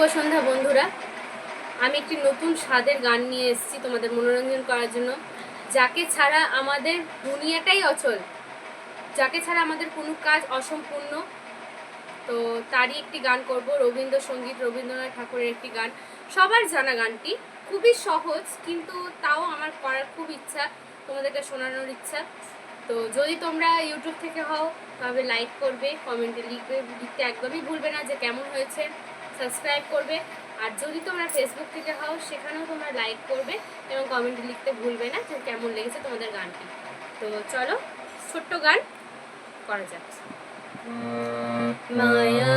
শুভ সন্ধ্যা, বন্ধুরা। আমি একটি নতুন স্বাদের গান নিয়ে এসেছি তোমাদের মনোরঞ্জন করার জন্য। যাকে ছাড়া আমাদের দুনিয়াটাই অচল, যাকে ছাড়া আমাদের কোনো কাজ অসম্পূর্ণ, তো তারই একটি গান করব, রবীন্দ্রসঙ্গীত, রবীন্দ্রনাথ ঠাকুরের একটি গান। সবার জানা গানটি খুবই সহজ, কিন্তু তাও আমার করার খুব ইচ্ছা, তোমাদেরকে শোনানোর ইচ্ছা। তো যদি তোমরা ইউটিউব থেকে হও তবে লাইক করবে কমেন্টে লিখবে, লিখতে একদমই ভুলবে না যে কেমন হয়েছে। সাবস্ক্রাইব করবে। আর যদি তোমরা ফেসবুক থেকে হও, সেখানেও তোমরা লাইক করবে এবং কমেন্টে লিখতে ভুলবে না যে কেমন লেগেছে তোমাদের গানটি। তো চলো, ছোট্ট গান করা যাক। মায়া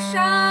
山。